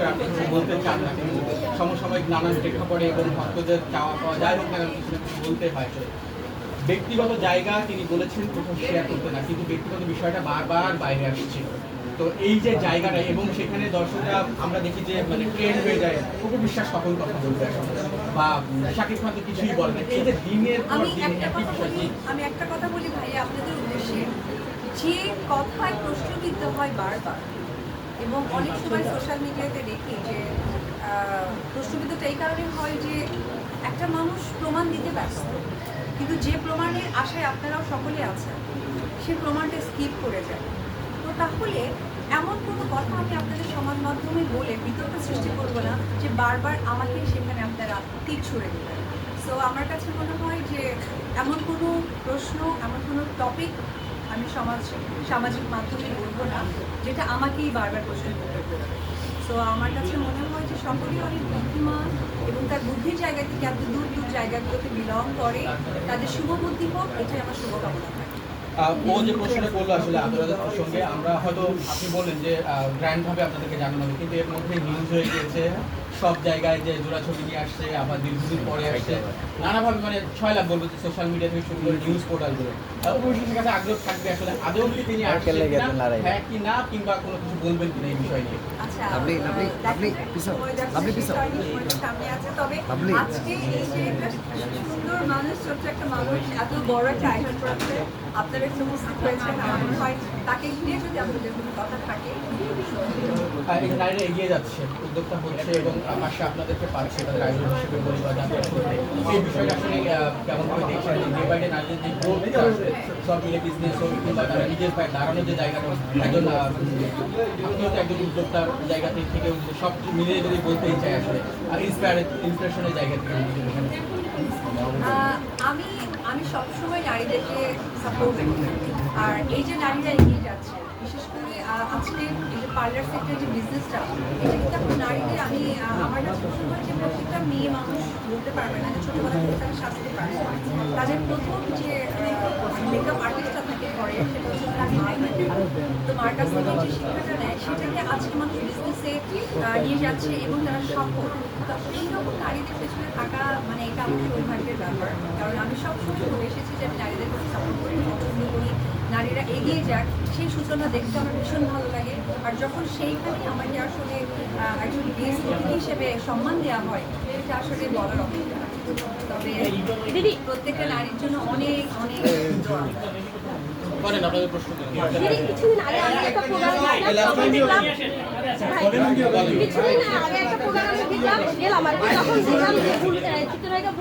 করে আপনি কিছু বলতে চান না কিন্তু সমসাময়িক নানান প্রেক্ষাপটে এবং ভক্তদের চাওয়া পাওয়া কিছু বলতে হয়। ব্যক্তিগত জায়গা তিনি বলেছেন কোথাও শেয়ার করতে না কিন্তু ব্যক্তিগত বিষয়টা বারবার বাইরে আসছে। তো এই যে জায়গাটা এবং সেখানে দর্শকরা আমরা দেখি যে মানে ট্রেন হয়ে যায় খুব বিশ্বাস কখন কথা এখন? বা শাকিব খান তো কিছুই বলে না। এই যে দিনের পর দিন একটা একই বিষয় আমি একটা কথা বলি ভাই আপনাদের উদ্দেশ্যে। যে কথায় প্রশ্নবিদ্ধ হয় বারবার এবং অনেক সময় সোশ্যাল মিডিয়াতে দেখি যে প্রশ্নবিদ্ধটা এই কারণে হয় যে, একটা মানুষ প্রমাণ দিতে ব্যস্ত, কিন্তু যে প্রমাণের আশায় আপনারাও সকলে আছেন, সে প্রমাণটা স্কিপ করে যায়। তো তাহলে এমন কোনো কথা আমি আপনাদের সমাজ মাধ্যমে বলে বিতর্ক সৃষ্টি করব না যে বারবার আমাকে সেখানে আপনারা তীর ছুড়ে দেবেন। সো আমার কাছে মনে হয় যে, এমন কোনো প্রশ্ন, এমন কোনো টপিক আমি সমাজ, সামাজিক মাধ্যমে বলব না, যেটা আমাকেই বারবার প্রশ্ন করতে সো আমার কাছে মনে হয় যে সকলেই অনেক বুদ্ধিমান এবং তার বুদ্ধির জায়গা থেকে এত দূর দূর জায়গাগুলোতে বিলং করে, তাদের শুভ বুদ্ধি হোক, এটাই আমার শুভকামনা থাকে। ও যে প্রশ্নটা করল আসলে আন্তর্জাতিক প্রসঙ্গে, আমরা হয়তো আপনি বললেন যে গ্র্যান্ড ভাবে আপনাদেরকে জানানো হবে, কিন্তু এর মধ্যে নিউজ হয়ে গিয়েছে সব জায়গায় যে জোড়া ছবি নিয়ে আসছে আবার দীর্ঘদিন পরে আসছে। নানাভাবে মানে ছয় লাখ বলব সোশ্যাল মিডিয়া থেকে শুরু করে নিউজ পোর্টালগুলো অবশ্যই কাছে আগ্রহ থাকবে আসলে আদৌ কি তিনি আসছেন কিনা, হ্যাঁ কি না কিংবা কোনো কিছু বলবেন কিনা এই বিষয় নিয়ে? আচ্ছা আপনি- আপনি- আপনি আপনি আপনি। আজকে এই যে একটা সুন্দর মানুষ, ছোট্ট একটা মানুষ, এত বড় একটা আয়োজন করেছে, আপনারা একটু উপস্থিত হয়েছেন, আমার হয় তাকে ঘিরে যদি আপনাদের কোনো কথা থাকে আহ, এই নারীরা এগিয়ে যাচ্ছে উদ্যোক্তা হচ্ছে এবং পাশে আপনাদেরকে পাচ্ছে তাদের আয়োজন হিসেবে বলি বা এই বিষয়টা আসলে কেমন করে দেখছেন? যে ডে বাই ডে নারীদের যে গ্রোথ সব মিলে বিজনেস হোক কিংবা তারা নিজের পায়ে দাঁড়ানোর যে জায়গাটা, একজন আপনিও তো একজন উদ্যোক্তার জায়গা থেকে থেকেও সব মিলিয়ে যদি বলতেই চাই আসলে, আর ইন্সপায়ার ইন্সপিরেশনের জায়গা থেকে আমি আমি সবসময় নারীদেরকে সাপোর্ট আর এই যে নারীরা এগিয়ে যাচ্ছে বিশেষ করে আজকে এই যে পার্লার সেক্টরের যে বিজনেসটা এটা কিন্তু এখন নারীদের, আমি আমার কাছে মনে হয় যে প্রত্যেকটা মেয়ে মানুষ বলতে পারবে না ছোটোবেলা থেকে তারা সাজতে পারে। তাদের প্রথম যে মেকআপ আর্টিস্টটা থাকে ঘরে, সেটা হচ্ছে তার তো মার কাছ থেকে যে শিক্ষাটা নেয়, সেটাকে আজকে মানুষ বিজনেসে নিয়ে যাচ্ছে এবং তারা সফল। তো এইরকম নারীদের পেছনে থাকা মানে এটা আমার সৌভাগ্যের ব্যাপার। কারণ আমি সবসময় বলে এসেছি যে আমি নারীদেরকে সাপোর্ট করি পছন্দ করি নারীরা এগিয়ে যাক সেই সূচনা দেখতে আমার ভীষণ ভালো লাগে আর যখন সেইখানে আমাকে আসলে একজন গেস্ট অতিথি হিসেবে সম্মান দেওয়া হয় সেটা আসলে বলার অপেক্ষা তবে দিদি প্রত্যেকটা নারীর জন্য অনেক অনেক দোয়া করেন আপনাদের প্রশ্ন কিছুদিন আগে আমি একটা প্রোগ্রামে দেখলাম কিছুদিন আগে একটা প্রোগ্রামে দেখলাম গেলাম আর কি তখন দেখলাম যে চিত্রনায়িকা